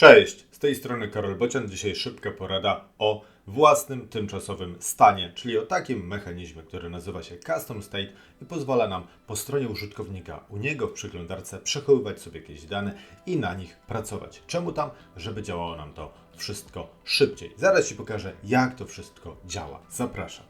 Cześć, z tej strony Karol Bocian. Dzisiaj szybka porada o własnym tymczasowym stanie, czyli o takim mechanizmie, który nazywa się Custom State i pozwala nam po stronie użytkownika u niego w przeglądarce przechowywać sobie jakieś dane i na nich pracować. Czemu tam? Żeby działało nam to wszystko szybciej. Zaraz Ci pokażę, jak to wszystko działa. Zapraszam.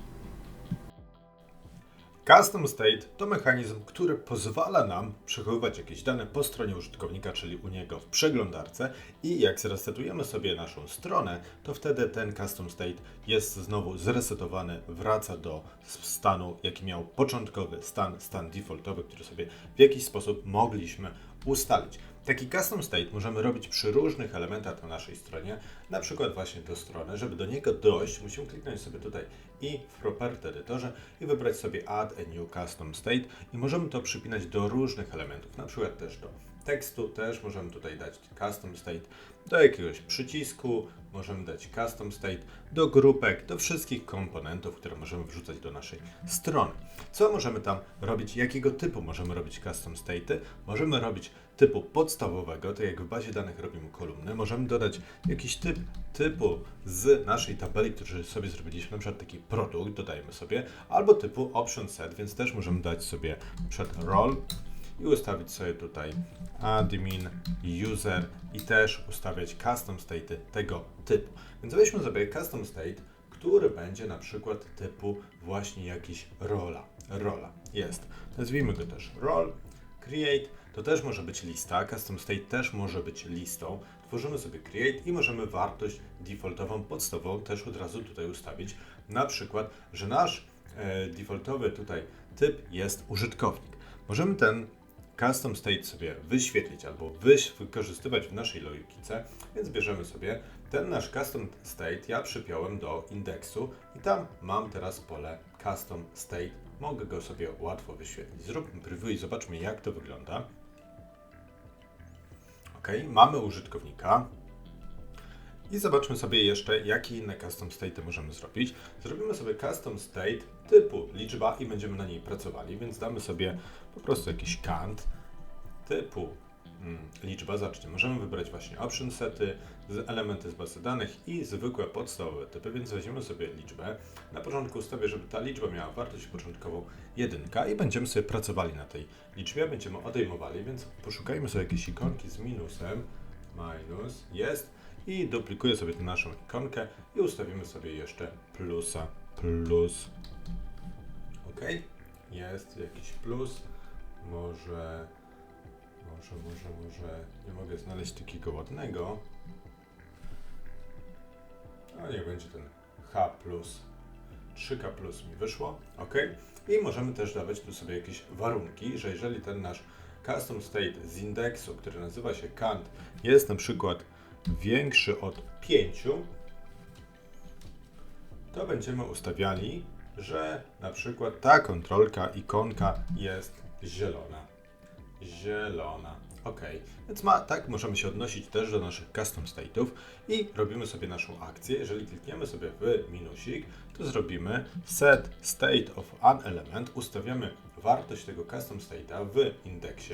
Custom State to mechanizm, który pozwala nam przechowywać jakieś dane po stronie użytkownika, czyli u niego w przeglądarce i jak zresetujemy sobie naszą stronę, to wtedy ten Custom State jest znowu zresetowany, wraca do stanu, jaki miał początkowy stan, stan defaultowy, który sobie w jakiś sposób mogliśmy ustalić. Taki custom state możemy robić przy różnych elementach na naszej stronie, na przykład właśnie do strony. Żeby do niego dojść, musimy kliknąć sobie tutaj i w Property edytorze i wybrać sobie Add a New Custom State i możemy to przypinać do różnych elementów, na przykład też do tekstu, też możemy tutaj dać Custom State, do jakiegoś przycisku, możemy dać Custom State, do grupek, do wszystkich komponentów, które możemy wrzucać do naszej strony. Co możemy tam robić? Jakiego typu możemy robić Custom State? Możemy robić typu podstawowego, tak jak w bazie danych robimy kolumny. Możemy dodać jakiś typ typu z naszej tabeli, który sobie zrobiliśmy, na przykład taki produkt, dodajemy sobie, albo typu option set, więc też możemy dać sobie przed role i ustawić sobie tutaj admin, user i też ustawiać custom state tego typu. Więc weźmy sobie custom state, który będzie na przykład typu właśnie jakiś rola. Rola jest. Nazwijmy go też role, create, to też może być lista, custom state też może być listą. Tworzymy sobie create i możemy wartość defaultową, podstawową też od razu tutaj ustawić. Na przykład, że nasz e, defaultowy tutaj typ jest użytkownik. Możemy ten custom state sobie wyświetlić albo wykorzystywać w naszej logice, więc bierzemy sobie ten nasz custom state, ja przypiąłem do indeksu i tam mam teraz pole custom state. Mogę go sobie łatwo wyświetlić. Zróbmy preview i zobaczmy jak to wygląda. Ok, mamy użytkownika. I zobaczmy sobie jeszcze, jakie inne custom state możemy zrobić. Zrobimy sobie custom state typu liczba i będziemy na niej pracowali, więc damy sobie po prostu jakiś count typu mm, liczba. Zobaczcie, możemy wybrać właśnie option sety, elementy z bazy danych i zwykłe podstawowe typy, więc weźmiemy sobie liczbę. Na początku ustawię, żeby ta liczba miała wartość początkową 1 i będziemy sobie pracowali na tej liczbie, będziemy odejmowali, więc poszukajmy sobie jakieś ikonki z minusem, minus, jest i duplikuję sobie tę naszą ikonkę i ustawimy sobie jeszcze plusa, plus. Ok, jest jakiś plus, może, może, może, może, nie mogę znaleźć takiego ładnego. No niech będzie ten H plus, 3K plus mi wyszło, ok. I możemy też dawać tu sobie jakieś warunki, że jeżeli ten nasz custom state z indeksu, który nazywa się Kant, jest na przykład większy od 5, to będziemy ustawiali, że na przykład ta kontrolka, ikonka jest zielona. Zielona. Ok, więc ma, tak możemy się odnosić też do naszych custom state'ów i robimy sobie naszą akcję. Jeżeli klikniemy sobie w minusik, to zrobimy set state of an element, ustawiamy wartość tego custom state'a w indeksie.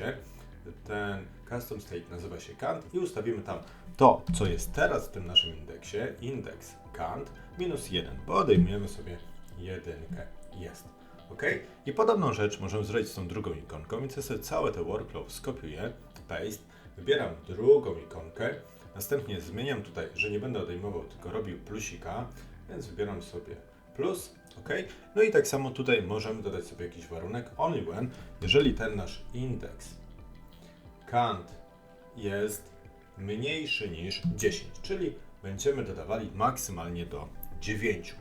Ten custom state nazywa się count i ustawimy tam to, co jest teraz w tym naszym indeksie, indeks count minus 1, bo odejmujemy sobie jedynkę. Jest. Ok? I podobną rzecz możemy zrobić z tą drugą ikonką, więc ja sobie całe te workflow skopiuję, paste, wybieram drugą ikonkę, Następnie zmieniam tutaj, że nie będę odejmował, tylko robił plusika, więc wybieram sobie plus, ok. No i tak samo tutaj możemy dodać sobie jakiś warunek only when, jeżeli ten nasz indeks kant jest mniejszy niż 10, czyli będziemy dodawali maksymalnie do 9.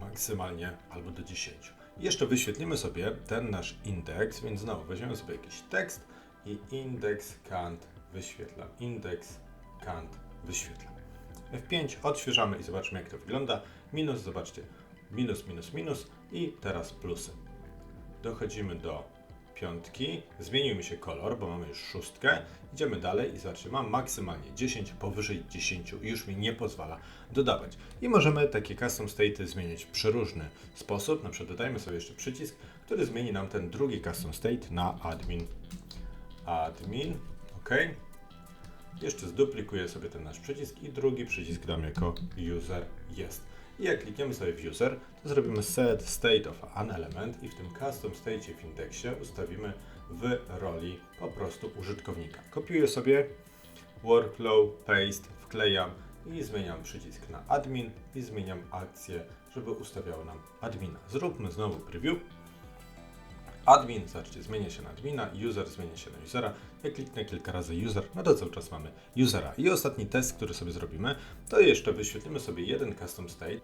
Maksymalnie albo do 10. Jeszcze wyświetlimy sobie ten nasz indeks, więc znowu weźmiemy sobie jakiś tekst i indeks kant wyświetlam. Indeks kant wyświetlam. F5 odświeżamy i zobaczmy jak to wygląda. Minus, zobaczcie, minus, minus, minus i teraz plusy. Dochodzimy do piątki, zmienił mi się kolor, bo mamy już szóstkę. Idziemy dalej i zobaczcie, mam maksymalnie 10, powyżej 10 i już mi nie pozwala dodawać. I możemy takie custom state zmieniać w przeróżny sposób. Na przykład dodajmy sobie jeszcze przycisk, który zmieni nam ten drugi custom state na admin. Admin, ok. Jeszcze zduplikuję sobie ten nasz przycisk i drugi przycisk dam jako user jest. I jak klikniemy sobie w user, to zrobimy set state of an element i w tym custom state w indeksie ustawimy w roli po prostu użytkownika. Kopiuję sobie workflow, paste, wklejam i zmieniam przycisk na admin i zmieniam akcję, żeby ustawiało nam admina. Zróbmy znowu preview. Admin, zobaczcie, zmienia się na admina, user zmienia się na usera. Jak kliknę kilka razy user, no to cały czas mamy usera. I ostatni test, który sobie zrobimy, to jeszcze wyświetlimy sobie jeden custom state.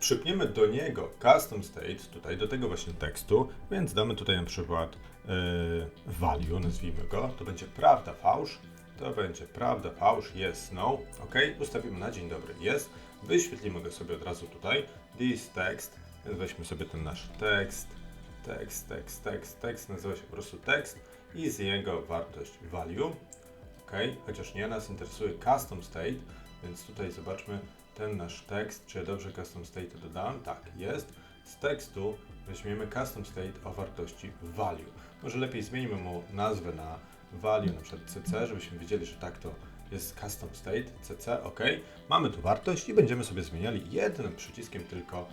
Przypniemy do niego custom state, tutaj do tego właśnie tekstu, więc damy tutaj na przykład yy, value, nazwijmy go, to będzie prawda, fałsz, to będzie prawda, fałsz, yes, no, ok, ustawimy na dzień dobry, jest, wyświetlimy go sobie od razu tutaj, this text, więc weźmy sobie ten nasz tekst, tekst, tekst, tekst, tekst, nazywa się po prostu tekst i z jego wartość value, ok, chociaż nie, nas interesuje custom state, więc tutaj zobaczmy ten nasz tekst, czy ja dobrze custom state dodałem? Tak, jest. Z tekstu weźmiemy custom state o wartości value. Może lepiej zmienimy mu nazwę na value, na przykład cc, żebyśmy wiedzieli, że tak to jest custom state, cc, ok. Mamy tu wartość i będziemy sobie zmieniali jednym przyciskiem tylko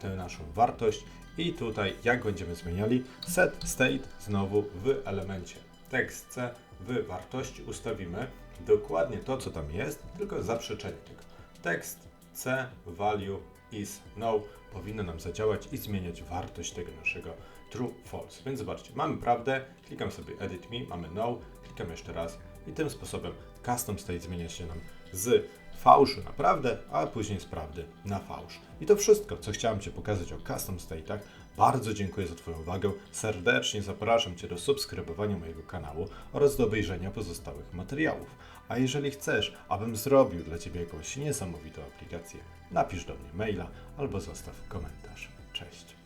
tę naszą wartość i tutaj jak będziemy zmieniali set state znowu w elemencie tekst c w wartości ustawimy dokładnie to, co tam jest, tylko zaprzeczenie tego. Tekst c value is no powinno nam zadziałać i zmieniać wartość tego naszego true false. Więc zobaczcie, mamy prawdę, klikam sobie edit me, mamy no, klikam jeszcze raz i tym sposobem custom state zmienia się nam z fałszu na prawdę, a później z prawdy na fałsz. I to wszystko, co chciałem Ci pokazać o custom state'ach. Bardzo dziękuję za Twoją uwagę. Serdecznie zapraszam Cię do subskrybowania mojego kanału oraz do obejrzenia pozostałych materiałów. A jeżeli chcesz, abym zrobił dla Ciebie jakąś niesamowitą aplikację, napisz do mnie maila albo zostaw komentarz. Cześć.